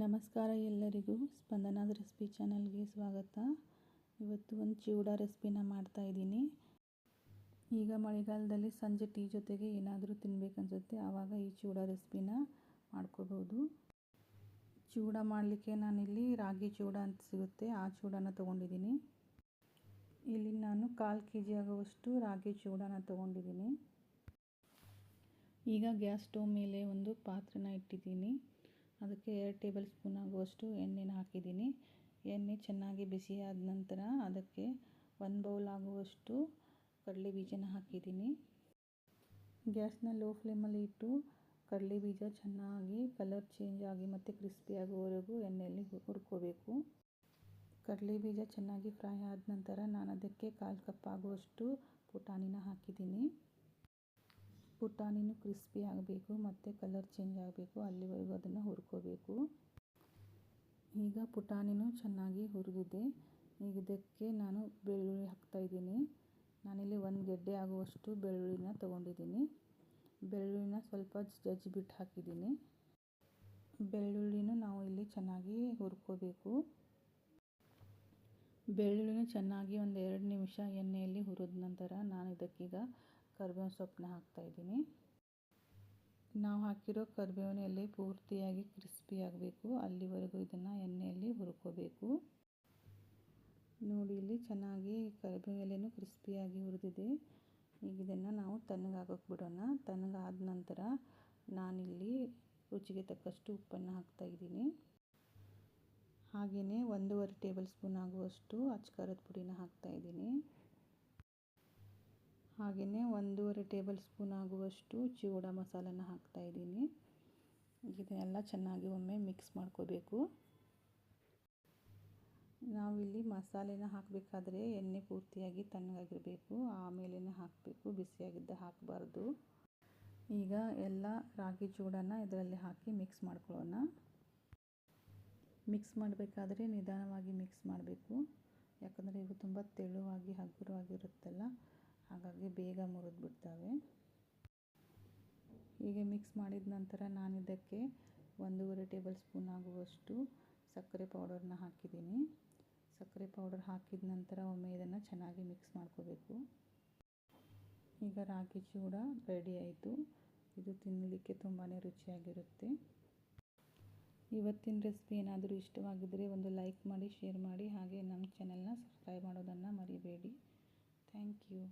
ನಮಸ್ಕಾರ ಎಲ್ಲರಿಗೂ. ಸ್ಪಂದನಾದ ರೆಸಿಪಿ ಚಾನಲ್ಗೆ ಸ್ವಾಗತ. ಇವತ್ತು ಒಂದು ಚಿವಡ ರೆಸಿಪಿನ ಮಾಡ್ತಾ ಇದ್ದೀನಿ. ಈಗ ಮಳೆಗಾಲದಲ್ಲಿ ಸಂಜೆ ಟೀ ಜೊತೆಗೆ ಏನಾದರೂ ತಿನ್ನಬೇಕನ್ಸುತ್ತೆ ಆವಾಗ ಈ ಚಿವಡ ರೆಸಿಪಿನ ಮಾಡ್ಕೋಬೋದು. ಚಿವಡ ಮಾಡಲಿಕ್ಕೆ ನಾನಿಲ್ಲಿ ರಾಗಿ ಚೂಡ ಅಂತ ಸಿಗುತ್ತೆ, ಆ ಚಿವಡನ ತೊಗೊಂಡಿದ್ದೀನಿ. ಇಲ್ಲಿ ನಾನು ಕಾಲು ಕೆ ಜಿ ಆಗುವಷ್ಟು ರಾಗಿ ಚಿವಡನ ತೊಗೊಂಡಿದ್ದೀನಿ. ಈಗ ಗ್ಯಾಸ್ ಸ್ಟವ್ ಮೇಲೆ ಒಂದು ಪಾತ್ರೆನ ಇಟ್ಟಿದ್ದೀನಿ. ಅದಕ್ಕೆ ಎರಡು ಟೇಬಲ್ ಸ್ಪೂನ್ ಆಗುವಷ್ಟು ಎಣ್ಣೆನ ಹಾಕಿದ್ದೀನಿ. ಎಣ್ಣೆ ಚೆನ್ನಾಗಿ ಬಿಸಿಯಾದ ನಂತರ ಅದಕ್ಕೆ ಒಂದು ಬೌಲ್ ಆಗುವಷ್ಟು ಕಡಲೆ ಬೀಜನ ಹಾಕಿದ್ದೀನಿ. ಗ್ಯಾಸ್ನ ಲೋ ಫ್ಲೇಮಲ್ಲಿ ಇಟ್ಟು ಕಡಲೆ ಬೀಜ ಚೆನ್ನಾಗಿ ಕಲರ್ ಚೇಂಜ್ ಆಗಿ ಮತ್ತು ಕ್ರಿಸ್ಪಿ ಆಗುವವರೆಗೂ ಎಣ್ಣೆಯಲ್ಲಿ ಹುರ್ಕೋಬೇಕು. ಕಡಲೆ ಬೀಜ ಚೆನ್ನಾಗಿ ಫ್ರೈ ಆದ ನಂತರ ನಾನು ಅದಕ್ಕೆ ಕಾಲು ಕಪ್ ಆಗುವಷ್ಟು ಪುಟಾಣಿನ ಹಾಕಿದ್ದೀನಿ. ಪುಟಾಣಿನೂ ಕ್ರಿಸ್ಪಿ ಆಗಬೇಕು ಮತ್ತು ಕಲರ್ ಚೇಂಜ್ ಆಗಬೇಕು, ಅಲ್ಲಿವರೆಗೂ ಅದನ್ನು ಹುರ್ಕೋಬೇಕು. ಈಗ ಪುಟಾಣಿನೂ ಚೆನ್ನಾಗಿ ಹುರಿದಿದೆ. ಈಗ ಇದಕ್ಕೆ ನಾನು ಬೆಳ್ಳುಳ್ಳಿ ಹಾಕ್ತಾಯಿದ್ದೀನಿ ನಾನಿಲ್ಲಿ ಒಂದು ಗೆಡ್ಡೆ ಆಗುವಷ್ಟು ಬೆಳ್ಳುಳ್ಳಿನ ತೊಗೊಂಡಿದ್ದೀನಿ. ಬೆಳ್ಳುಳ್ಳಿನ ಸ್ವಲ್ಪ ಜಜ್ಜಿಬಿಟ್ಟು ಹಾಕಿದ್ದೀನಿ. ಬೆಳ್ಳುಳ್ಳಿನೂ ನಾವು ಇಲ್ಲಿ ಚೆನ್ನಾಗಿ ಹುರ್ಕೋಬೇಕು. ಬೆಳ್ಳುಳ್ಳಿನ ಚೆನ್ನಾಗಿ ಒಂದು ಎರಡು ನಿಮಿಷ ಎಣ್ಣೆಯಲ್ಲಿ ಹುರಿದ ನಂತರ ನಾನು ಇದಕ್ಕೀಗ ಕರಿಬೇವಿನ ಸೊಪ್ಪನ್ನ ಹಾಕ್ತಾಯಿದ್ದೀನಿ ನಾವು ಹಾಕಿರೋ ಕರಿಬೇವಿನ ಎಲೆ ಪೂರ್ತಿಯಾಗಿ ಕ್ರಿಸ್ಪಿ ಆಗಬೇಕು. ಅಲ್ಲಿವರೆಗೂ ಇದನ್ನು ಎಣ್ಣೆಯಲ್ಲಿ ಹುರ್ಕೋಬೇಕು. ನೋಡಿ, ಇಲ್ಲಿ ಚೆನ್ನಾಗಿ ಕರಿಬೇವಿನ ಎಲೆನೂ ಕ್ರಿಸ್ಪಿಯಾಗಿ ಹುರಿದಿದೆ. ಈಗ ಇದನ್ನು ನಾವು ತಣ್ಣಗಾಗೋಕೆ ಬಿಡೋಣ. ತಣ್ಣಗಾದ ನಂತರ ನಾನಿಲ್ಲಿ ರುಚಿಗೆ ತಕ್ಕಷ್ಟು ಉಪ್ಪನ್ನು ಹಾಕ್ತಾಯಿದ್ದೀನಿ ಹಾಗೆಯೇ ಒಂದೂವರೆ ಟೇಬಲ್ ಸ್ಪೂನ್ ಆಗುವಷ್ಟು ಅಚ್ಕಾರದ ಪುಡಿನ ಹಾಕ್ತಾಯಿದ್ದೀನಿ ಹಾಗೆಯೇ ಒಂದೂವರೆ ಟೇಬಲ್ ಸ್ಪೂನ್ ಆಗುವಷ್ಟು ಚಿವಡ ಮಸಾಲನ ಹಾಕ್ತಾಯಿದ್ದೀನಿ ಇದನ್ನೆಲ್ಲ ಚೆನ್ನಾಗಿ ಒಮ್ಮೆ ಮಿಕ್ಸ್ ಮಾಡ್ಕೋಬೇಕು. ನಾವಿಲ್ಲಿ ಮಸಾಲೆನ ಹಾಕಬೇಕಾದ್ರೆ ಎಣ್ಣೆ ಪೂರ್ತಿಯಾಗಿ ತಣ್ಣಗಾಗಿರಬೇಕು. ಆಮೇಲೆ ಹಾಕಬೇಕು, ಬಿಸಿಯಾಗಿದ್ದ ಹಾಕಬಾರ್ದು. ಈಗ ಎಲ್ಲ ರಾಗಿ ಚೂಡನ ಇದರಲ್ಲಿ ಹಾಕಿ ಮಿಕ್ಸ್ ಮಾಡ್ಕೊಳ್ಳೋಣ. ಮಿಕ್ಸ್ ಮಾಡಬೇಕಾದ್ರೆ ನಿಧಾನವಾಗಿ ಮಿಕ್ಸ್ ಮಾಡಬೇಕು. ಯಾಕಂದರೆ ಇವು ತುಂಬ ತೆಳುವಾಗಿ ಹಗುರವಾಗಿರುತ್ತಲ್ಲ ಹಾಗಾಗಿ ಬೇಗ ಮುರಿದು ಬಿಡ್ತವೆ. ಹೀಗೆ ಮಿಕ್ಸ್ ಮಾಡಿದ ನಂತರ ನಾನು ಇದಕ್ಕೆ ಒಂದೂವರೆ ಟೇಬಲ್ ಸ್ಪೂನ್ ಆಗುವಷ್ಟು ಸಕ್ಕರೆ ಪೌಡರ್ನ ಹಾಕಿದ್ದೀನಿ. ಸಕ್ಕರೆ ಪೌಡರ್ ಹಾಕಿದ ನಂತರ ಒಮ್ಮೆ ಇದನ್ನು ಚೆನ್ನಾಗಿ ಮಿಕ್ಸ್ ಮಾಡ್ಕೋಬೇಕು. ಈಗ ರಾಗಿ ಚೂಡ ರೆಡಿ ಆಯಿತು. ಇದು ತಿನ್ನಲಿಕ್ಕೆ ತುಂಬಾ ರುಚಿಯಾಗಿರುತ್ತೆ. ಇವತ್ತಿನ ರೆಸಿಪಿ ಏನಾದರೂ ಇಷ್ಟವಾಗಿದ್ದರೆ ಒಂದು ಲೈಕ್ ಮಾಡಿ ಶೇರ್ ಮಾಡಿ, ಹಾಗೆ ನಮ್ಮ ಚಾನೆಲ್ನ ಸಬ್ಸ್ಕ್ರೈಬ್ ಮಾಡೋದನ್ನು ಮರಿಬೇಡಿ. Thank you